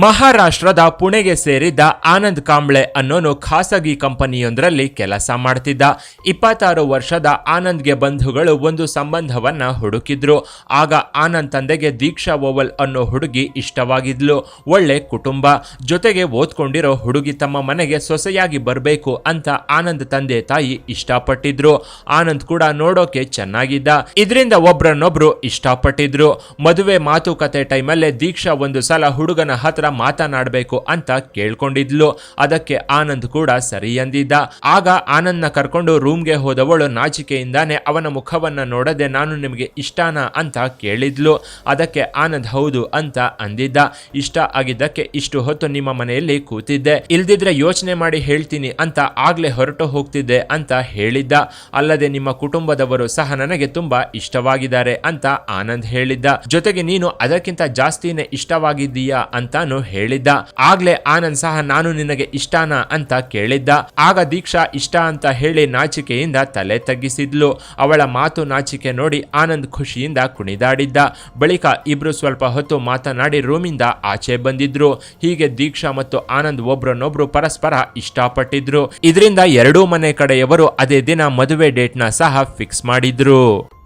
ಮಹಾರಾಷ್ಟ್ರದ ಪುಣೆಗೆ ಸೇರಿದ್ದ ಆನಂದ್ ಕಾಂಬ್ಳೆ ಅನ್ನೋನು ಖಾಸಗಿ ಕಂಪನಿಯೊಂದರಲ್ಲಿ ಕೆಲಸ ಮಾಡ್ತಿದ್ದ. ಇಪ್ಪತ್ತಾರು ವರ್ಷದ ಆನಂದ್ಗೆ ಬಂಧುಗಳು ಒಂದು ಸಂಬಂಧವನ್ನ ಹುಡುಕಿದ್ರು. ಆಗ ಆನಂದ್ ತಂದೆಗೆ ದೀಕ್ಷಾ ಓವಲ್ ಅನ್ನೋ ಹುಡುಗಿ ಇಷ್ಟವಾಗಿದ್ಲು. ಒಳ್ಳೆ ಕುಟುಂಬ. ಜೊತೆಗೆ ಓದ್ಕೊಂಡಿರೋ ಹುಡುಗಿ ತಮ್ಮ ಮನೆಗೆ ಸೊಸೆಯಾಗಿ ಬರಬೇಕು ಅಂತ ಆನಂದ್ ತಂದೆ ತಾಯಿ ಇಷ್ಟಪಟ್ಟಿದ್ರು. ಆನಂದ್ ಕೂಡ ನೋಡೋಕೆ ಚೆನ್ನಾಗಿದ್ದ. ಇದರಿಂದ ಒಬ್ರನ್ನೊಬ್ರು ಇಷ್ಟಪಟ್ಟಿದ್ರು. ಮದುವೆ ಮಾತುಕತೆ ಟೈಮಲ್ಲೇ ದೀಕ್ಷಾ ಒಂದು ಸಲ ಹುಡುಗನ ಹತ್ರ ಮಾತನಾಡಬೇಕು ಅಂತ ಕೇಳ್ಕೊಂಡಿದ್ಲು. ಅದಕ್ಕೆ ಆನಂದ್ ಕೂಡ ಸರಿ ಎಂದಿದ್ದ ಆಗ ಆನಂದ್ನ ಕರ್ಕೊಂಡು ರೂಮ್ಗೆ ಹೋದವಳು ನಾಚಿಕೆಯಿಂದಾನೆ ಅವನ ಮುಖವನ್ನ ನೋಡದೆ ನಾನು ನಿಮಗೆ ಇಷ್ಟನಾ ಅಂತ ಕೇಳಿದ್ಲು. ಅದಕ್ಕೆ ಆನಂದ್ ಹೌದು ಅಂತ ಅಂದಿದ್ದ. ಇಷ್ಟ ಆಗಿದ್ದಕ್ಕೆ ಇಷ್ಟು ಹೊತ್ತು ನಿಮ್ಮ ಮನೆಯಲ್ಲಿ ಕೂತಿದ್ದೆ. ಇಲ್ದಿದ್ರೆ ಯೋಚನೆ ಮಾಡಿ ಹೇಳ್ತೀನಿ ಅಂತ ಆಗ್ಲೇ ಹೊರಟು ಹೋಗ್ತಿದ್ದೆ ಅಂತ ಹೇಳಿದ್ದ. ಅಲ್ಲದೆ ನಿಮ್ಮ ಕುಟುಂಬದವರು ಸಹ ನನಗೆ ತುಂಬಾ ಇಷ್ಟವಾಗಿದ್ದಾರೆ ಅಂತ ಆನಂದ್ ಹೇಳಿದ್ದ. ಜೊತೆಗೆ ನೀನು ಅದಕ್ಕಿಂತ ಜಾಸ್ತಿನೇ ಇಷ್ಟವಾಗಿದ್ದೀಯಾ ಅಂತಾನು ಹೇಳಿದ್ದ. ಆಗ್ಲೇ ಆನಂದ್ ಸಹ, ನಾನು ನಿನಗೆ ಇಷ್ಟಾನ ಅಂತ ಕೇಳಿದ್ದ. ಆಗ ದೀಕ್ಷಾ ಇಷ್ಟ ಅಂತ ಹೇಳಿ ನಾಚಿಕೆಯಿಂದ ತಲೆ ತಗ್ಗಿಸಿದ್ಲು. ಅವಳ ಮಾತು ನಾಚಿಕೆ ನೋಡಿ ಆನಂದ್ ಖುಷಿಯಿಂದ ಕುಣಿದಾಡಿದ್ದ. ಬಳಿಕ ಇಬ್ರು ಸ್ವಲ್ಪ ಹೊತ್ತು ಮಾತನಾಡಿ ರೂಮಿಂದ ಆಚೆ ಬಂದಿದ್ರು. ಹೀಗೆ ದೀಕ್ಷಾ ಮತ್ತು ಆನಂದ್ ಒಬ್ರನ್ನೊಬ್ರು ಪರಸ್ಪರ ಇಷ್ಟಪಟ್ಟಿದ್ರು. ಇದರಿಂದ ಎರಡೂ ಮನೆ ಕಡೆಯವರು ಅದೇ ದಿನ ಮದುವೆ ಡೇಟ್ನ ಸಹ ಫಿಕ್ಸ್ ಮಾಡಿದ್ರು.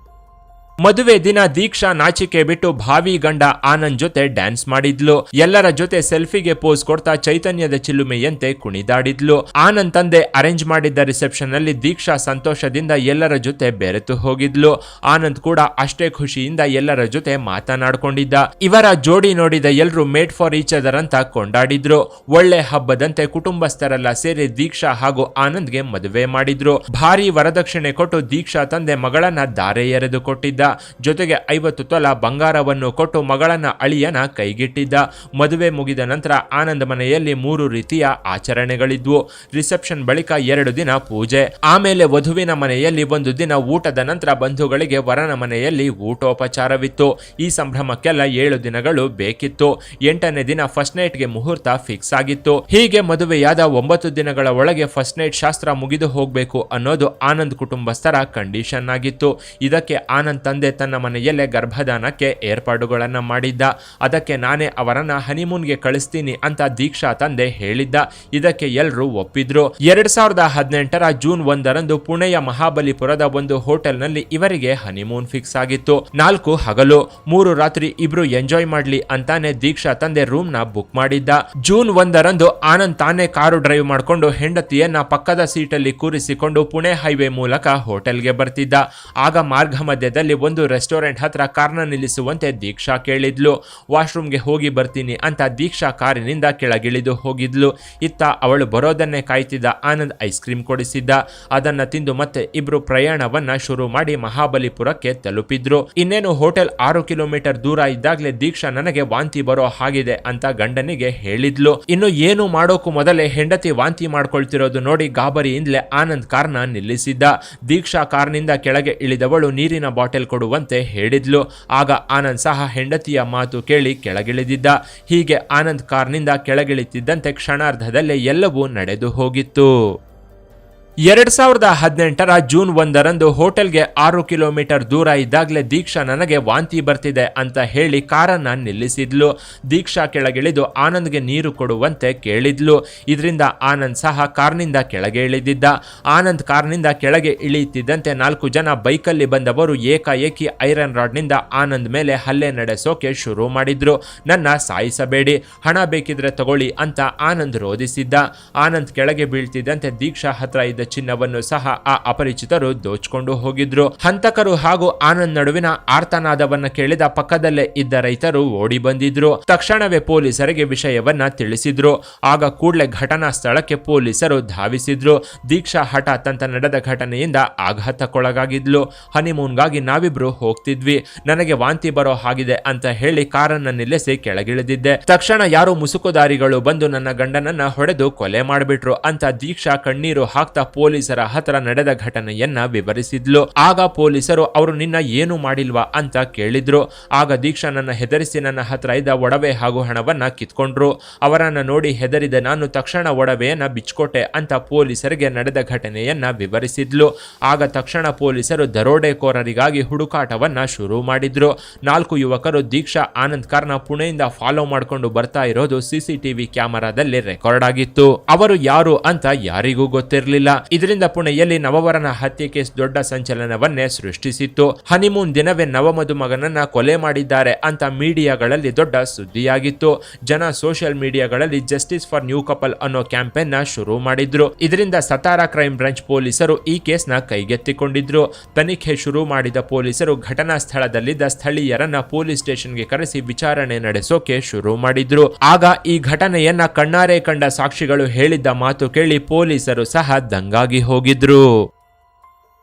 ಮದುವೆ ದಿನ ದೀಕ್ಷಾ ನಾಚಿಕೆ ಬಿಟ್ಟು ಭಾವಿ ಗಂಡ ಆನಂದ್ ಜೊತೆ ಡ್ಯಾನ್ಸ್ ಮಾಡಿದ್ಲು. ಎಲ್ಲರ ಜೊತೆ ಸೆಲ್ಫಿಗೆ ಪೋಸ್ ಕೊಡ್ತಾ ಚೈತನ್ಯದ ಚಿಲುಮೆಯಂತೆ ಕುಣಿದಾಡಿದ್ಲು. ಆನಂದ್ ತಂದೆ ಅರೇಂಜ್ ಮಾಡಿದ್ದ ರಿಸೆಪ್ಷನ್ನಲ್ಲಿ ದೀಕ್ಷಾ ಸಂತೋಷದಿಂದ ಎಲ್ಲರ ಜೊತೆ ಬೆರೆತು ಹೋಗಿದ್ಲು. ಆನಂದ್ ಕೂಡ ಅಷ್ಟೇ ಖುಷಿಯಿಂದ ಎಲ್ಲರ ಜೊತೆ ಮಾತನಾಡ್ಕೊಂಡಿದ್ದ. ಇವರ ಜೋಡಿ ನೋಡಿದ ಎಲ್ರು ಮೇಡ್ ಫಾರ್ ಈಚ್ ಅದರ್ ಅಂತ ಕೊಂಡಾಡಿದ್ರು. ಒಳ್ಳೆ ಹಬ್ಬದಂತೆ ಕುಟುಂಬಸ್ಥರೆಲ್ಲ ಸೇರಿ ದೀಕ್ಷಾ ಹಾಗೂ ಆನಂದ್ಗೆ ಮದುವೆ ಮಾಡಿದ್ರು. ಭಾರಿ ವರದಕ್ಷಿಣೆ ಕೊಟ್ಟು ದೀಕ್ಷಾ ತಂದೆ ಮಗಳನ್ನ ದಾರೆ ಎರೆದು ಕೊಟ್ಟಿದ್ದ. ಜೊತೆಗೆ ಐವತ್ತು ತೊಲ ಬಂಗಾರವನ್ನು ಕೊಟ್ಟು ಮಗಳನ್ನ ಅಳಿಯನ ಕೈಗಿಟ್ಟಿದ್ದ. ಮದುವೆ ಮುಗಿದ ನಂತರ ಆನಂದ ಮನೆಯಲ್ಲಿ ಮೂರು ರೀತಿಯ ಆಚರಣೆಗಳಿದ್ವು. ರಿಸೆಪ್ಷನ್ ಬಳಿಕ ಎರಡು ದಿನ ಪೂಜೆ. ಆಮೇಲೆ ವಧುವಿನ ಮನೆಯಲ್ಲಿ ಒಂದು ದಿನ ಊಟದ ನಂತರ ಬಂಧುಗಳಿಗೆ ವರನ ಮನೆಯಲ್ಲಿ ಊಟೋಪಚಾರವಿತ್ತು. ಈ ಸಂಭ್ರಮಕ್ಕೆಲ್ಲ ಏಳು ದಿನಗಳು ಬೇಕಿತ್ತು. ಎಂಟನೇ ದಿನ ಫಸ್ಟ್ ನೈಟ್ಗೆ ಮುಹೂರ್ತ ಫಿಕ್ಸ್ ಆಗಿತ್ತು. ಹೀಗೆ ಮದುವೆಯಾದ ಒಂಬತ್ತು ದಿನಗಳ ಒಳಗೆ ಫಸ್ಟ್ ನೈಟ್ ಶಾಸ್ತ್ರ ಮುಗಿದು ಹೋಗಬೇಕು ಅನ್ನೋದು ಆನಂದ್ ಕುಟುಂಬಸ್ಥರ ಕಂಡೀಷನ್ ಆಗಿತ್ತು. ಇದಕ್ಕೆ ಆನಂದ್ ತಂದೆ ತನ್ನ ಮನೆಯಲ್ಲೇ ಗರ್ಭಧಾನಕ್ಕೆ ಏರ್ಪಾಡುಗಳನ್ನು ಮಾಡಿದ್ದ. ಅದಕ್ಕೆ ನಾನೇ ಅವರನ್ನ ಹನಿಮೂನ್ಗೆ ಕಳಿಸ್ತೀನಿ ಅಂತ ದೀಕ್ಷಾ ತಂದೆ ಹೇಳಿದ್ದ. ಇದಕ್ಕೆ ಎಲ್ಲರೂ ಒಪ್ಪಿದ್ರು. ಎರಡ್ ಸಾವಿರದ ಹದಿನೆಂಟರ ಜೂನ್ ಒಂದರಂದು ಪುಣೆಯ ಮಹಾಬಲಿಪುರದ ಒಂದು ಹೋಟೆಲ್ನಲ್ಲಿ ಇವರಿಗೆ ಹನಿಮೂನ್ ಫಿಕ್ಸ್ ಆಗಿತ್ತು. ನಾಲ್ಕು ಹಗಲು, ಮೂರು ರಾತ್ರಿ ಇಬ್ರು ಎಂಜಾಯ್ ಮಾಡ್ಲಿ ಅಂತಾನೆ ದೀಕ್ಷಾ ತಂದೆ ರೂಮ್ನ ಬುಕ್ ಮಾಡಿದ್ದ. ಜೂನ್ ಒಂದರಂದು ಆನಂದ್ ತಾನೇ ಕಾರು ಡ್ರೈವ್ ಮಾಡಿಕೊಂಡು ಹೆಂಡತಿಯನ್ನ ಪಕ್ಕದ ಸೀಟಲ್ಲಿ ಕೂರಿಸಿಕೊಂಡು ಪುಣೆ ಹೈವೇ ಮೂಲಕ ಹೋಟೆಲ್ಗೆ ಬರ್ತಿದ್ದ. ಆಗ ಮಾರ್ಗ ಮಧ್ಯದಲ್ಲಿ ಒಂದು ರೆಸ್ಟೋರೆಂಟ್ ಹತ್ರ ಕಾರ್ನ ನಿಲ್ಲಿಸುವಂತೆ ದೀಕ್ಷಾ ಕೇಳಿದ್ಲು. ವಾಶ್ರೂಮ್ಗೆ ಹೋಗಿ ಬರ್ತೀನಿ ಅಂತ ದೀಕ್ಷಾ ಕಾರಿನಿಂದ ಕೆಳಗಿಳಿದು ಹೋಗಿದ್ಲು. ಇತ್ತ ಅವಳು ಬರೋದನ್ನೇ ಕಾಯ್ತಿದ್ದ. ಆನಂದ್ ಐಸ್ ಕ್ರೀಮ್ ಕೊಡಿಸಿದ್ದ. ಅದನ್ನ ತಿಂದು ಮತ್ತೆ ಇಬ್ರು ಪ್ರಯಾಣವನ್ನ ಶುರು ಮಾಡಿ ಮಹಾಬಲಿಪುರಕ್ಕೆ ತಲುಪಿದ್ರು. ಇನ್ನೇನು ಹೋಟೆಲ್ ಆರು ಕಿಲೋಮೀಟರ್ ದೂರ ಇದ್ದಾಗಲೇ ದೀಕ್ಷಾ ನನಗೆ ವಾಂತಿ ಬರೋ ಹಾಗಿದೆ ಅಂತ ಗಂಡನಿಗೆ ಹೇಳಿದ್ಲು. ಇನ್ನು ಏನು ಮಾಡೋಕು ಮೊದಲೇ ಹೆಂಡತಿ ವಾಂತಿ ಮಾಡ್ಕೊಳ್ತಿರೋದು ನೋಡಿ ಗಾಬರಿಯಿಂದಲೇ ಆನಂದ್ ಕಾರ್ನ ನಿಲ್ಲಿಸಿದ್ದ. ದೀಕ್ಷಾ ಕಾರ್ನಿಂದ ಕೆಳಗೆ ಇಳಿದವಳು ನೀರಿನ ಬಾಟಲ್ ಕೊಡುವಂತೆ ಹೇಳಿದ್ಲು. ಆಗ ಆನಂದ್ ಸಹ ಹೆಂಡತಿಯ ಮಾತು ಕೇಳಿ ಕೆಳಗಿಳಿದಿದ್ದ. ಹೀಗೆ ಆನಂದ್ ಕಾರ್ನಿಂದ ಕೆಳಗಿಳಿತಿದ್ದಂತೆ ಕ್ಷಣಾರ್ಧದಲ್ಲೇ ಎಲ್ಲವೂ ನಡೆದು ಹೋಗಿತ್ತು. ಎರಡ್ ಸಾವಿರದ ಹದಿನೆಂಟರ ಜೂನ್ ಒಂದರಂದು ಹೋಟೆಲ್ಗೆ ಆರು ಕಿಲೋಮೀಟರ್ ದೂರ ಇದ್ದಾಗಲೇ ದೀಕ್ಷಾ ನನಗೆ ವಾಂತಿ ಬರ್ತಿದೆ ಅಂತ ಹೇಳಿ ಕಾರನ್ನ ನಿಲ್ಲಿಸಿದ್ಲು. ದೀಕ್ಷಾ ಕೆಳಗಿಳಿದು ಆನಂದ್ಗೆ ನೀರು ಕೊಡುವಂತೆ ಕೇಳಿದ್ಲು. ಇದರಿಂದ ಆನಂದ್ ಸಹ ಕಾರ್ನಿಂದ ಕೆಳಗೆ ಇಳಿದಿದ್ದ ಆನಂದ್ ಕಾರ್ನಿಂದ ಕೆಳಗೆ ಇಳಿಯುತ್ತಿದ್ದಂತೆ ನಾಲ್ಕು ಜನ ಬೈಕಲ್ಲಿ ಬಂದವರು ಏಕಾಏಕಿ ಐರನ್ ರಾಡ್ನಿಂದ ಆನಂದ್ ಮೇಲೆ ಹಲ್ಲೆ ನಡೆಸೋಕೆ ಶುರು ಮಾಡಿದ್ರು. ನನ್ನ ಸಾಯಿಸಬೇಡಿ, ಹಣ ಬೇಕಿದ್ರೆ ತಗೊಳ್ಳಿ ಅಂತ ಆನಂದ್ ರೋಧಿಸಿದ್ದ. ಆನಂದ್ ಕೆಳಗೆ ಬೀಳ್ತಿದ್ದಂತೆ ದೀಕ್ಷಾ ಹತ್ರ ಇದ್ದ ಚಿನ್ನವನ್ನು ಸಹ ಆ ಅಪರಿಚಿತರು ದೋಚಿಕೊಂಡು ಹೋಗಿದ್ರು. ಹಂತಕರು ಹಾಗೂ ಆನಂದ್ ನಡುವಿನ ಆರ್ತನಾದವನ್ನ ಕೇಳಿದ ಪಕ್ಕದಲ್ಲೇ ಇದ್ದ ರೈತರು ಓಡಿ ಬಂದಿದ್ರು. ತಕ್ಷಣವೇ ಪೊಲೀಸರಿಗೆ ವಿಷಯವನ್ನ ತಿಳಿಸಿದ್ರು. ಆಗ ಕೂಡಲೇ ಘಟನಾ ಸ್ಥಳಕ್ಕೆ ಪೊಲೀಸರು ಧಾವಿಸಿದ್ರು. ದೀಕ್ಷಾ ಹಠಾತ್ ಅಂತ ನಡೆದ ಘಟನೆಯಿಂದ ಆಘಾತಕ್ಕೊಳಗಾಗಿದ್ಲು. ಹನಿಮೂನ್ಗಾಗಿ ನಾವಿಬ್ರು ಹೋಗ್ತಿದ್ವಿ. ನನಗೆ ವಾಂತಿ ಬರೋ ಹಾಗಿದೆ ಅಂತ ಹೇಳಿ ಕಾರನ್ನ ನಿಲ್ಲಿಸಿ ಕೆಳಗಿಳಿದಿದ್ದೆ. ತಕ್ಷಣ ಯಾರೋ ಮುಸುಕುದಾರಿಗಳು ಬಂದು ನನ್ನ ಗಂಡನನ್ನ ಹೊಡೆದು ಕೊಲೆ ಮಾಡಿಬಿಟ್ರು ಅಂತ ದೀಕ್ಷಾ ಕಣ್ಣೀರು ಹಾಕ್ತಾ ಪೊಲೀಸರ ಹತ್ರ ನಡೆದ ಘಟನೆಯನ್ನ ವಿವರಿಸಿದ್ಲು. ಆಗ ಪೊಲೀಸರು, ಅವರು ನಿನ್ನ ಏನು ಮಾಡಿಲ್ವಾ? ಅಂತ ಕೇಳಿದ್ರು. ಆಗ ದೀಕ್ಷಾ ನನ್ನ ಹೆದರಿಸಿ ನನ್ನ ಹತ್ರ ಇದ್ದ ಒಡವೆ ಹಾಗೂ ಹಣವನ್ನ ಕಿತ್ಕೊಂಡ್ರು. ಅವರನ್ನ ನೋಡಿ ಹೆದರಿದ, ನಾನು ತಕ್ಷಣ ಒಡವೆಯನ್ನ ಬಿಚ್ಕೊಟ್ಟೆ ಅಂತ ಪೊಲೀಸರಿಗೆ ನಡೆದ ಘಟನೆಯನ್ನ ವಿವರಿಸಿದ್ಲು. ಆಗ ತಕ್ಷಣ ಪೊಲೀಸರು ದರೋಡೆಕೋರರಿಗಾಗಿ ಹುಡುಕಾಟವನ್ನ ಶುರು ಮಾಡಿದ್ರು. ನಾಲ್ಕು ಯುವಕರು, ದೀಕ್ಷಾ, ಆನಂದ್ ಕಾರ್ನ ಪುಣೆಯಿಂದ ಫಾಲೋ ಮಾಡಿಕೊಂಡು ಬರ್ತಾ ಇರೋದು ಸಿಸಿಟಿವಿ ಕ್ಯಾಮೆರಾದಲ್ಲಿ ರೆಕಾರ್ಡ್ ಆಗಿತ್ತು. ಅವರು ಯಾರು ಅಂತ ಯಾರಿಗೂ ಗೊತ್ತಿರಲಿಲ್ಲ. ಇದರಿಂದ ಪುಣೆಯಲ್ಲಿ ನವವರನ ಹತ್ಯೆ ಕೇಸ್ ದೊಡ್ಡ ಸಂಚಲನವನ್ನೇ ಸೃಷ್ಟಿಸಿತ್ತು. ಹನಿಮೂನ್ ದಿನವೇ ನವಮದುಮಗನನ್ನ ಕೊಲೆ ಮಾಡಿದ್ದಾರೆ ಅಂತ ಮೀಡಿಯಾಗಳಲ್ಲಿ ದೊಡ್ಡ ಸುದ್ದಿಯಾಗಿತ್ತು. ಜನ ಸೋಷಿಯಲ್ ಮೀಡಿಯಾಗಳಲ್ಲಿ ಜಸ್ಟಿಸ್ ಫಾರ್ ನ್ಯೂ ಕಪಲ್ ಅನ್ನೋ ಕ್ಯಾಂಪೇನ್ನ ಶುರು ಮಾಡಿದ್ರು. ಇದರಿಂದ ಸತಾರಾ ಕ್ರೈಮ್ ಬ್ರಾಂಚ್ ಪೊಲೀಸರು ಈ ಕೇಸ್ನ ಕೈಗೆತ್ತಿಕೊಂಡಿದ್ರು. ತನಿಖೆ ಶುರು ಮಾಡಿದ ಪೊಲೀಸರು ಘಟನಾ ಸ್ಥಳದಲ್ಲಿದ್ದ ಸ್ಥಳೀಯರನ್ನ ಪೊಲೀಸ್ ಸ್ಟೇಷನ್ಗೆ ಕರೆಸಿ ವಿಚಾರಣೆ ನಡೆಸೋಕೆ ಶುರು ಮಾಡಿದ್ರು. ಆಗ ಈ ಘಟನೆಯನ್ನ ಕಣ್ಣಾರೆ ಕಂಡ ಸಾಕ್ಷಿಗಳು ಹೇಳಿದ್ದ ಮಾತು ಕೇಳಿ ಪೊಲೀಸರು ಸಹ ದಂಗಾಗಿ ಹೋಗಿದ್ರು.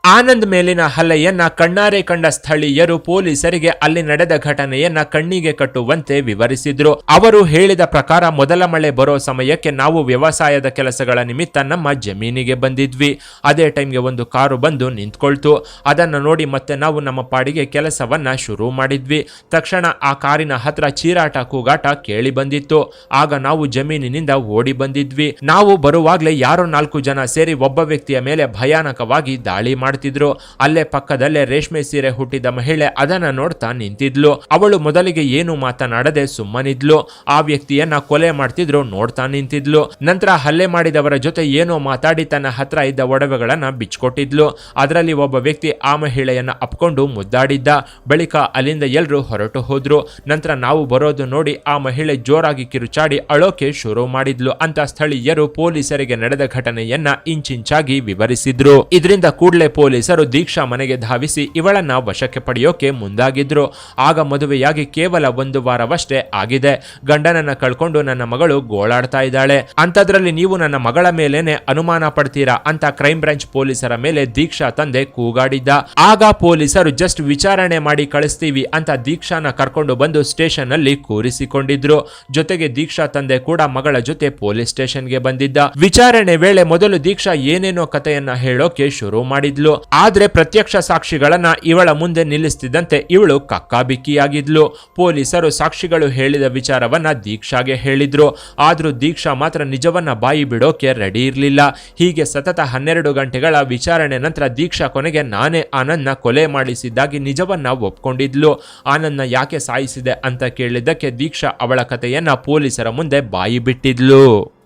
ಆನಂದ್ ಮೇಲಿನ ಹಲ್ಲೆಯನ್ನ ಕಣ್ಣಾರೆ ಕಂಡ ಸ್ಥಳೀಯರು ಪೊಲೀಸರಿಗೆ ಅಲ್ಲಿ ನಡೆದ ಘಟನೆಯನ್ನ ಕಣ್ಣಿಗೆ ಕಟ್ಟುವಂತೆ ವಿವರಿಸಿದ್ರು. ಅವರು ಹೇಳಿದ ಪ್ರಕಾರ ಮೊದಲ ಮಳೆ ಬರೋ ಸಮಯಕ್ಕೆ ನಾವು ವ್ಯವಸಾಯದ ಕೆಲಸಗಳ ನಿಮಿತ್ತ ನಮ್ಮ ಜಮೀನಿಗೆ ಬಂದಿದ್ವಿ. ಅದೇ ಟೈಮ್ಗೆ ಒಂದು ಕಾರು ಬಂದು ನಿಂತ್ಕೊಳ್ತು. ಅದನ್ನು ನೋಡಿ ಮತ್ತೆ ನಾವು ನಮ್ಮ ಪಾಡಿಗೆ ಕೆಲಸವನ್ನ ಶುರು ಮಾಡಿದ್ವಿ. ತಕ್ಷಣ ಆ ಕಾರಿನ ಹತ್ರ ಚೀರಾಟ ಕೂಗಾಟ ಕೇಳಿ ಬಂದಿತ್ತು. ಆಗ ನಾವು ಜಮೀನಿನಿಂದ ಓಡಿ ಬಂದಿದ್ವಿ. ನಾವು ಬರುವಾಗಲೇ ಯಾರೋ ನಾಲ್ಕು ಜನ ಸೇರಿ ಒಬ್ಬ ವ್ಯಕ್ತಿಯ ಮೇಲೆ ಭಯಾನಕವಾಗಿ ದಾಳಿ ಮಾಡ್ತಿದ್ರು. ಅಲ್ಲೇ ಪಕ್ಕದಲ್ಲೇ ರೇಷ್ಮೆ ಸೀರೆ ಹುಟ್ಟಿದ ಮಹಿಳೆ ಅದನ್ನ ನೋಡ್ತಾ ನಿಂತಿದ್ಲು. ಅವಳು ಮೊದಲಿಗೆ ಏನು ಮಾತನಾಡದೆ ಸುಮ್ಮನಿದ್ಲು. ಆ ವ್ಯಕ್ತಿಯನ್ನ ಕೊಲೆ ಮಾಡ್ತಿದ್ರು ನೋಡ್ತಾ ನಿಂತಿದ್ಲು. ನಂತರ ಹಲ್ಲೆ ಮಾಡಿದವರ ಜೊತೆ ಏನೋ ಮಾತಾಡಿ ತನ್ನ ಹತ್ರ ಇದ್ದ ಒಡವೆಗಳನ್ನ ಬಿಚ್ಕೊಟ್ಟಿದ್ಲು. ಅದರಲ್ಲಿ ಒಬ್ಬ ವ್ಯಕ್ತಿ ಆ ಮಹಿಳೆಯನ್ನ ಅಪ್ಕೊಂಡು ಮುದ್ದಾಡಿದ್ದ. ಬಳಿಕ ಅಲ್ಲಿಂದ ಎಲ್ಲರೂ ಹೊರಟು ಹೋದ್ರು. ನಂತರ ನಾವು ಬರೋದು ನೋಡಿ ಆ ಮಹಿಳೆ ಜೋರಾಗಿ ಕಿರುಚಾಡಿ ಅಳೋಕೆ ಶುರು ಮಾಡಿದ್ಲು ಅಂತ ಸ್ಥಳೀಯರು ಪೊಲೀಸರಿಗೆ ನಡೆದ ಘಟನೆಯನ್ನ ಇಂಚಿಂಚಾಗಿ ವಿವರಿಸಿದ್ರು. ಇದರಿಂದ ಕೂಡಲೇ ಪೊಲೀಸರು ದೀಕ್ಷಾ ಮನೆಗೆ ಧಾವಿಸಿ ಇವಳನ್ನ ವಶಕ್ಕೆ ಪಡೆಯೋಕೆ ಮುಂದಾಗಿದ್ರು. ಆಗ ಮದುವೆಯಾಗಿ ಕೇವಲ ಒಂದು ವಾರವಷ್ಟೇ ಆಗಿದೆ. ಗಂಡನನ್ನ ಕಳ್ಕೊಂಡು ನನ್ನ ಮಗಳು ಗೋಳಾಡ್ತಾ ಇದ್ದಾಳೆ. ಅಂತದ್ರಲ್ಲಿ ನೀವು ನನ್ನ ಮಗಳ ಮೇಲೇನೆ ಅನುಮಾನ ಪಡ್ತೀರಾ ಅಂತ ಕ್ರೈಮ್ ಬ್ರಾಂಚ್ ಪೊಲೀಸರ ಮೇಲೆ ದೀಕ್ಷಾ ತಂದೆ ಕೂಗಾಡಿದ್ದ. ಆಗ ಪೊಲೀಸರು ಜಸ್ಟ್ ವಿಚಾರಣೆ ಮಾಡಿ ಕಳಿಸ್ತೀವಿ ಅಂತ ದೀಕ್ಷಾನ ಕರ್ಕೊಂಡು ಬಂದು ಸ್ಟೇಷನ್ ಅಲ್ಲಿ ಕೂರಿಸಿಕೊಂಡಿದ್ರು. ಜೊತೆಗೆ ದೀಕ್ಷಾ ತಂದೆ ಕೂಡ ಮಗಳ ಜೊತೆ ಪೊಲೀಸ್ ಸ್ಟೇಷನ್ಗೆ ಬಂದಿದ್ದ. ವಿಚಾರಣೆ ವೇಳೆ ಮೊದಲು ದೀಕ್ಷಾ ಏನೇನೋ ಕಥೆಯನ್ನ ಹೇಳೋಕೆ ಶುರು ಮಾಡಿದ್ಲು. ಆದ್ರೆ ಪ್ರತ್ಯಕ್ಷ ಸಾಕ್ಷಿಗಳನ್ನ ಇವಳ ಮುಂದೆ ನಿಲ್ಲಿಸ್ತಿದ್ದಂತೆ ಇವಳು ಕಕ್ಕಾಬಿಕ್ಕಿಯಾಗಿದ್ಲು. ಪೊಲೀಸರು ಸಾಕ್ಷಿಗಳು ಹೇಳಿದ ವಿಚಾರವನ್ನ ದೀಕ್ಷಾಗೆ ಹೇಳಿದ್ರು. ಆದ್ರೂ ದೀಕ್ಷಾ ಮಾತ್ರ ನಿಜವನ್ನ ಬಾಯಿ ಬಿಡೋಕೆ ರೆಡಿ ಇರಲಿಲ್ಲ. ಹೀಗೆ ಸತತ ಹನ್ನೆರಡು ಗಂಟೆಗಳ ವಿಚಾರಣೆ ನಂತರ ದೀಕ್ಷಾ ಕೊನೆಗೆ ನಾನೇ ಆನಂದ್ನ ಕೊಲೆ ಮಾಡಿಸಿದ್ದಾಗಿ ನಿಜವನ್ನ ಒಪ್ಕೊಂಡಿದ್ಲು. ಆನಂದ್ನ ಯಾಕೆ ಸಾಯಿಸಿದೆ ಅಂತ ಕೇಳಿದ್ದಕ್ಕೆ ದೀಕ್ಷಾ ಅವಳ ಕಥೆಯನ್ನ ಪೊಲೀಸರ ಮುಂದೆ ಬಾಯಿ ಬಿಟ್ಟಿದ್ಲು.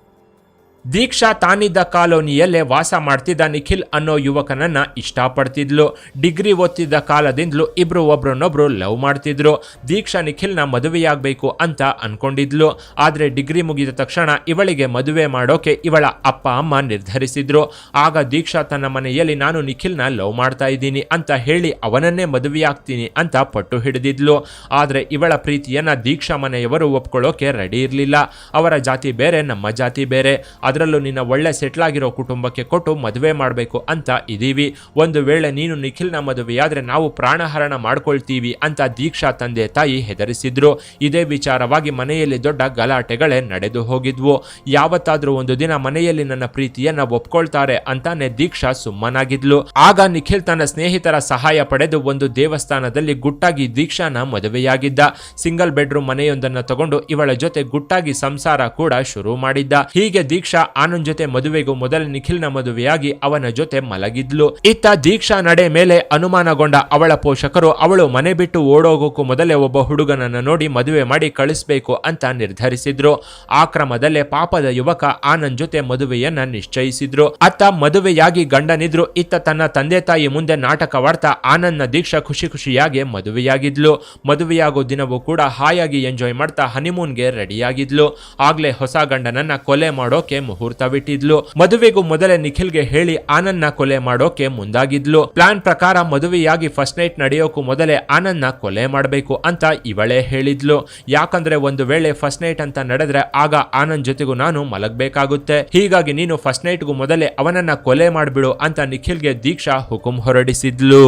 ದೀಕ್ಷಾ ತಾನಿದ್ದ ಕಾಲೋನಿಯಲ್ಲೇ ವಾಸ ಮಾಡ್ತಿದ್ದ ನಿಖಿಲ್ ಅನ್ನೋ ಯುವಕನನ್ನ ಇಷ್ಟಪಡ್ತಿದ್ಲು. ಡಿಗ್ರಿ ಓದ್ತಿದ್ದ ಕಾಲದಿಂದಲೂ ಇಬ್ರು ಒಬ್ರನ್ನೊಬ್ರು ಲವ್ ಮಾಡ್ತಿದ್ರು. ದೀಕ್ಷಾ ನಿಖಿಲ್ನ ಮದುವೆಯಾಗಬೇಕು ಅಂತ ಅನ್ಕೊಂಡಿದ್ಲು. ಆದರೆ ಡಿಗ್ರಿ ಮುಗಿದ ತಕ್ಷಣ ಇವಳಿಗೆ ಮದುವೆ ಮಾಡೋಕೆ ಇವಳ ಅಪ್ಪ, ಅಮ್ಮ ನಿರ್ಧರಿಸಿದ್ರು. ಆಗ ದೀಕ್ಷಾ ತನ್ನ ಮನೆಯಲ್ಲಿ, ನಾನು ನಿಖಿಲ್ನ ಲವ್ ಮಾಡ್ತಾ ಇದ್ದೀನಿ ಅಂತ ಹೇಳಿ ಅವನನ್ನೇ ಮದುವೆಯಾಗ್ತೀನಿ ಅಂತ ಪಟ್ಟು ಹಿಡಿದಿದ್ಲು. ಆದರೆ ಇವಳ ಪ್ರೀತಿಯನ್ನ ದೀಕ್ಷಾ ಮನೆಯವರು ಒಪ್ಕೊಳ್ಳೋಕೆ ರೆಡಿ ಇರಲಿಲ್ಲ. ಅವರ ಜಾತಿ ಬೇರೆ, ನಮ್ಮ ಜಾತಿ ಬೇರೆ. ಅದರಲ್ಲೂ ನಿನ್ನ ಒಳ್ಳೆ ಸೆಟ್ಲ್ ಆಗಿರೋ ಕುಟುಂಬಕ್ಕೆ ಕೊಟ್ಟು ಮದುವೆ ಮಾಡಬೇಕು ಅಂತ ಇದೀವಿ. ಒಂದು ವೇಳೆ ನೀನು ನಿಖಿಲ್ನ ಮದುವೆಯಾದರೆ ನಾವು ಪ್ರಾಣಹರಣ ಮಾಡ್ಕೊಳ್ತೀವಿ ಅಂತ ದೀಕ್ಷಾ ತಂದೆ ತಾಯಿ ಹೆದರಿಸಿದ್ರು. ಇದೇ ವಿಚಾರವಾಗಿ ಮನೆಯಲ್ಲಿ ದೊಡ್ಡ ಗಲಾಟೆಗಳೇ ನಡೆದು ಹೋಗಿದ್ವು. ಯಾವತ್ತಾದರೂ ಒಂದು ದಿನ ಮನೆಯಲ್ಲಿ ನನ್ನ ಪ್ರೀತಿಯನ್ನ ಒಪ್ಕೊಳ್ತಾರೆ ಅಂತಾನೆ ದೀಕ್ಷಾ ಸುಮ್ಮನಾಗಿದ್ಲು. ಆಗ ನಿಖಿಲ್ ತನ್ನ ಸ್ನೇಹಿತರ ಸಹಾಯ ಪಡೆದು ಒಂದು ದೇವಸ್ಥಾನದಲ್ಲಿ ಗುಟ್ಟಾಗಿ ದೀಕ್ಷಾನ ಮದುವೆಯಾಗಿದ್ದ. ಸಿಂಗಲ್ ಬೆಡ್ರೂಮ್ ಮನೆಯೊಂದನ್ನು ತಗೊಂಡು ಇವಳ ಜೊತೆ ಗುಟ್ಟಾಗಿ ಸಂಸಾರ ಕೂಡ ಶುರು ಮಾಡಿದ್ದ. ಹೀಗೆ ದೀಕ್ಷಾ ಆನಂದ್ ಜೊತೆ ಮದುವೆಗೂ ಮೊದಲ ನಿಖಿಲ್ನ ಮದುವೆಯಾಗಿ ಅವನ ಜೊತೆ ಮಲಗಿದ್ಲು. ಇತ್ತ ದೀಕ್ಷಾ ನಡೆ ಮೇಲೆ ಅನುಮಾನಗೊಂಡ ಅವಳ ಪೋಷಕರು, ಅವಳು ಮನೆ ಬಿಟ್ಟು ಓಡೋಗೋಕ್ಕೂ ಮೊದಲೇ ಒಬ್ಬ ಹುಡುಗನನ್ನ ನೋಡಿ ಮದುವೆ ಮಾಡಿ ಕಳಿಸ್ಬೇಕು ಅಂತ ನಿರ್ಧರಿಸಿದ್ರು. ಆ ಕ್ರಮದಲ್ಲೇ ಪಾಪದ ಯುವಕ ಆನಂದ್ ಜೊತೆ ಮದುವೆಯನ್ನ ನಿಶ್ಚಯಿಸಿದ್ರು. ಅತ್ತ ಮದುವೆಯಾಗಿ ಗಂಡನಿದ್ರು, ಇತ್ತ ತನ್ನ ತಂದೆ ತಾಯಿ ಮುಂದೆ ನಾಟಕವಾಡ್ತಾ ಆನಂದ್ನ ದೀಕ್ಷಾ ಖುಷಿ ಖುಷಿಯಾಗಿ ಮದುವೆಯಾಗಿದ್ಲು. ಮದುವೆಯಾಗೋ ದಿನವೂ ಕೂಡ ಹಾಯಾಗಿ ಎಂಜಾಯ್ ಮಾಡ್ತಾ ಹನಿಮೂನ್ಗೆ ರೆಡಿಯಾಗಿದ್ಲು ಆಗ್ಲೇ ಹೊಸ ಗಂಡನನ್ನ ಕೊಲೆ ಮಾಡೋಕೆ ಮುಹೂರ್ತವಿಟ್ಟಿದ್ಲು ಮದುವೆಗೂ ಮೊದಲೇ ನಿಖಿಲ್ಗೆ ಹೇಳಿ ಆನಂದ್ನ ಕೊಲೆ ಮಾಡೋಕೆ ಮುಂದಾಗಿದ್ಲು. ಪ್ಲಾನ್ ಪ್ರಕಾರ ಮದುವೆಯಾಗಿ ಫಸ್ಟ್ ನೈಟ್ ನಡೆಯೋಕು ಮೊದಲೇ ಆನಂದ್ನ ಕೊಲೆ ಮಾಡಬೇಕು ಅಂತ ಇವಳೇ ಹೇಳಿದ್ಲು. ಯಾಕಂದ್ರೆ ಒಂದು ವೇಳೆ ಫಸ್ಟ್ ನೈಟ್ ಅಂತ ನಡೆದ್ರೆ ಆಗ ಆನಂದ್ ಜೊತೆಗೂ ನಾನು ಮಲಗಬೇಕಾಗುತ್ತೆ. ಹೀಗಾಗಿ ನೀನು ಫಸ್ಟ್ ನೈಟ್ಗೂ ಮೊದಲೇ ಅವನನ್ನ ಕೊಲೆ ಮಾಡಿಬಿಡು ಅಂತ ನಿಖಿಲ್ಗೆ ದೀಕ್ಷಾ ಹುಕುಂ ಹೊರಡಿಸಿದ್ಲು.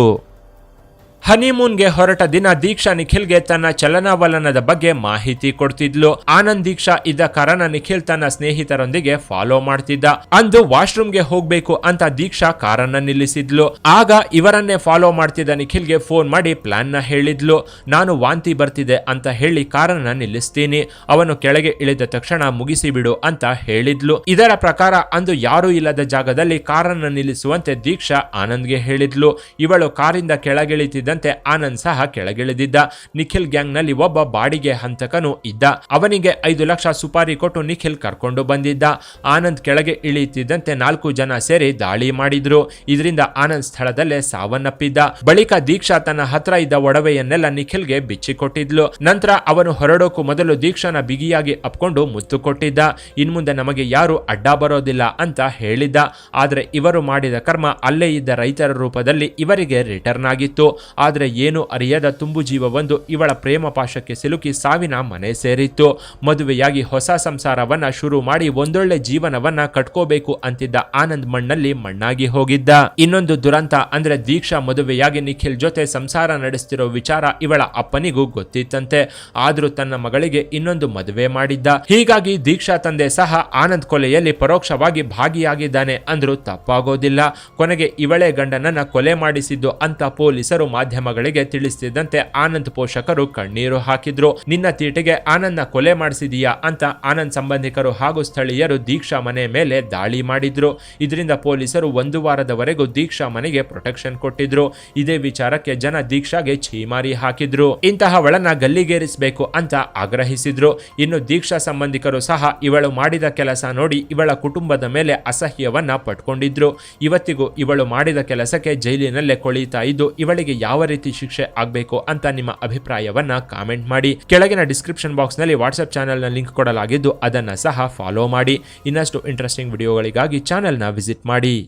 ಹನಿಮೂನ್ಗೆ ಹೊರಟ ದಿನ ದೀಕ್ಷಾ ನಿಖಿಲ್ಗೆ ತನ್ನ ಚಲನವಲನದ ಬಗ್ಗೆ ಮಾಹಿತಿ ಕೊಡ್ತಿದ್ಲು. ಆನಂದ್ ದೀಕ್ಷಾ ಇದ್ದ ಕಾರಣ ನಿಖಿಲ್ ತನ್ನ ಸ್ನೇಹಿತರೊಂದಿಗೆ ಫಾಲೋ ಮಾಡ್ತಿದ್ದ. ಅಂದು ವಾಶ್ರೂಮ್ಗೆ ಹೋಗ್ಬೇಕು ಅಂತ ದೀಕ್ಷಾ ಕಾರನ್ನ ನಿಲ್ಲಿಸಿದ್ಲು. ಆಗ ಇವರನ್ನೇ ಫಾಲೋ ಮಾಡ್ತಿದ್ದ ನಿಖಿಲ್ಗೆ ಫೋನ್ ಮಾಡಿ ಪ್ಲಾನ್ನ ಹೇಳಿದ್ಲು. ನಾನು ವಾಂತಿ ಬರ್ತಿದೆ ಅಂತ ಹೇಳಿ ಕಾರನ್ನ ನಿಲ್ಲಿಸ್ತೀನಿ. ಅವನು ಕೆಳಗೆ ಇಳಿದ ತಕ್ಷಣ ಮುಗಿಸಿ ಬಿಡು ಅಂತ ಹೇಳಿದ್ಲು. ಇದರ ಪ್ರಕಾರ ಅಂದು ಯಾರೂ ಇಲ್ಲದ ಜಾಗದಲ್ಲಿ ಕಾರನ್ನ ನಿಲ್ಲಿಸುವಂತೆ ದೀಕ್ಷಾ ಆನಂದ್ಗೆ ಹೇಳಿದ್ಲು. ಇವಳು ಕಾರಿಂದ ಕೆಳಗಿಳಿತಿದ್ದಂತೆ ಆನಂದ್ ಸಹ ಕೆಳಗಿಳಿದಿದ್ದ. ನಿಖಿಲ್ ಗ್ಯಾಂಗ್ನಲ್ಲಿ ಒಬ್ಬ ಬಾಡಿಗೆ ಹಂತಕನು ಇದ್ದ. ಅವನಿಗೆ ಐದು ಲಕ್ಷ ಸುಪಾರಿ ಕೊಟ್ಟು ನಿಖಿಲ್ ಕರ್ಕೊಂಡು ಬಂದಿದ್ದ. ಆನಂದ್ ಕೆಳಗೆ ಇಳಿಯುತ್ತಿದ್ದಂತೆ ನಾಲ್ಕು ಜನ ಸೇರಿ ದಾಳಿ ಮಾಡಿದ್ರು. ಇದರಿಂದ ಆನಂದ್ ಸ್ಥಳದಲ್ಲೇ ಸಾವನ್ನಪ್ಪಿದ್ದ. ಬಳಿಕ ದೀಕ್ಷಾ ತನ್ನ ಹತ್ರ ಇದ್ದ ಒಡವೆಯನ್ನೆಲ್ಲ ನಿಖಿಲ್ಗೆ ಬಿಚ್ಚಿಕೊಟ್ಟಿದ್ಲು. ನಂತರ ಅವನು ಹೊರಡೋಕು ಮೊದಲು ದೀಕ್ಷಾನ ಬಿಗಿಯಾಗಿ ಅಪ್ಕೊಂಡು ಮುತ್ತು ಕೊಟ್ಟಿದ್ದ. ಇನ್ಮುಂದೆ ನಮಗೆ ಯಾರು ಅಡ್ಡ ಬರೋದಿಲ್ಲ ಅಂತ ಹೇಳಿದ್ದ. ಆದ್ರೆ ಇವರು ಮಾಡಿದ ಕರ್ಮ ಅಲ್ಲೇ ಇದ್ದ ರೈತರ ರೂಪದಲ್ಲಿ ಇವರಿಗೆ ರಿಟರ್ನ್ ಆಗಿತ್ತು. ಆದ್ರೆ ಏನು ಅರಿಯದ ತುಂಬು ಜೀವವೊಂದು ಇವಳ ಪ್ರೇಮ ಪಾಶಕ್ಕೆ ಸಿಲುಕಿ ಸಾವಿನ ಮನೆ ಸೇರಿತ್ತು. ಮದುವೆಯಾಗಿ ಹೊಸ ಸಂಸಾರವನ್ನ ಶುರು ಮಾಡಿ ಒಂದೊಳ್ಳೆ ಜೀವನವನ್ನ ಕಟ್ಕೋಬೇಕು ಅಂತಿದ್ದ ಆನಂದ್ ಮಣ್ಣಲ್ಲಿ ಮಣ್ಣಾಗಿ ಹೋಗಿದ್ದ. ಇನ್ನೊಂದು ದುರಂತ ಅಂದ್ರೆ ದೀಕ್ಷಾ ಮದುವೆಯಾಗಿ ನಿಖಿಲ್ ಜೊತೆ ಸಂಸಾರ ನಡೆಸ್ತಿರೋ ವಿಚಾರ ಇವಳ ಅಪ್ಪನಿಗೂ ಗೊತ್ತಿತ್ತಂತೆ. ಆದರೂ ತನ್ನ ಮಗಳಿಗೆ ಇನ್ನೊಂದು ಮದುವೆ ಮಾಡಿದ್ದ. ಹೀಗಾಗಿ ದೀಕ್ಷಾ ತಂದೆ ಸಹ ಆನಂದ್ ಕೊಲೆಯಲ್ಲಿ ಪರೋಕ್ಷವಾಗಿ ಭಾಗಿಯಾಗಿದ್ದಾನೆ ಅಂದ್ರೂ ತಪ್ಪಾಗೋದಿಲ್ಲ. ಕೊನೆಗೆ ಇವಳೇ ಗಂಡನನ್ನ ಕೊಲೆ ಮಾಡಿಸಿದ್ದು ಅಂತ ಪೊಲೀಸರು ಮಾಧ್ಯಮಗಳಿಗೆ ತಿಳಿಸುತ್ತಿದ್ದಂತೆ ಆನಂದ್ ಪೋಷಕರು ಕಣ್ಣೀರು ಹಾಕಿದ್ರು. ನಿನ್ನ ತೀಟೆಗೆ ಆನಂದ್ನ ಕೊಲೆ ಮಾಡಿಸಿದೀಯಾ ಅಂತ ಆನಂದ್ ಸಂಬಂಧಿಕರು ಹಾಗೂ ಸ್ಥಳೀಯರು ದೀಕ್ಷಾ ಮನೆ ಮೇಲೆ ದಾಳಿ ಮಾಡಿದ್ರು. ಇದರಿಂದ ಪೊಲೀಸರು ಒಂದು ವಾರದವರೆಗೂ ದೀಕ್ಷಾ ಮನೆಗೆ ಪ್ರೊಟೆಕ್ಷನ್ ಕೊಟ್ಟಿದ್ರು. ಇದೇ ವಿಚಾರಕ್ಕೆ ಜನ ದೀಕ್ಷಾಗೆ ಛೀಮಾರಿ ಹಾಕಿದ್ರು. ಇಂತಹವಳನ್ನ ಗಲ್ಲಿಗೇರಿಸಬೇಕು ಅಂತ ಆಗ್ರಹಿಸಿದ್ರು. ಇನ್ನು ದೀಕ್ಷಾ ಸಂಬಂಧಿಕರು ಸಹ ಇವಳು ಮಾಡಿದ ಕೆಲಸ ನೋಡಿ ಇವಳ ಕುಟುಂಬದ ಮೇಲೆ ಅಸಹ್ಯವನ್ನ ಪಟ್ಕೊಂಡಿದ್ರು. ಇವತ್ತಿಗೂ ಇವಳು ಮಾಡಿದ ಕೆಲಸಕ್ಕೆ ಜೈಲಿನಲ್ಲೇ ಕೊಳೀತಾ ಇದ್ದು, ಇವಳಿಗೆ ಯಾವ ರೀತಿ ಶಿಕ್ಷೆ ಆಗಬೇಕು ಅಂತ ನಿಮ್ಮ ಅಭಿಪ್ರಾಯವನ್ನ ಕಾಮೆಂಟ್ ಮಾಡಿ. ಕೆಳಗಿನ ಡಿಸ್ಕ್ರಿಪ್ಷನ್ ಬಾಕ್ಸ್ನಲ್ಲಿ ವಾಟ್ಸ್ಆಪ್ನ ಲಿಂಕ್ ಕೊಡಲಾಗಿದ್ದು ಅದನ್ನ ಸಹ ಫಾಲೋ ಮಾಡಿ. ಇನ್ನಷ್ಟು ಇಂಟ್ರೆಸ್ಟಿಂಗ್ ವಿಡಿಯೋಗಳಿಗಾಗಿ ಚಾನೆಲ್ನ ವಿಸಿಟ್ ಮಾಡಿ.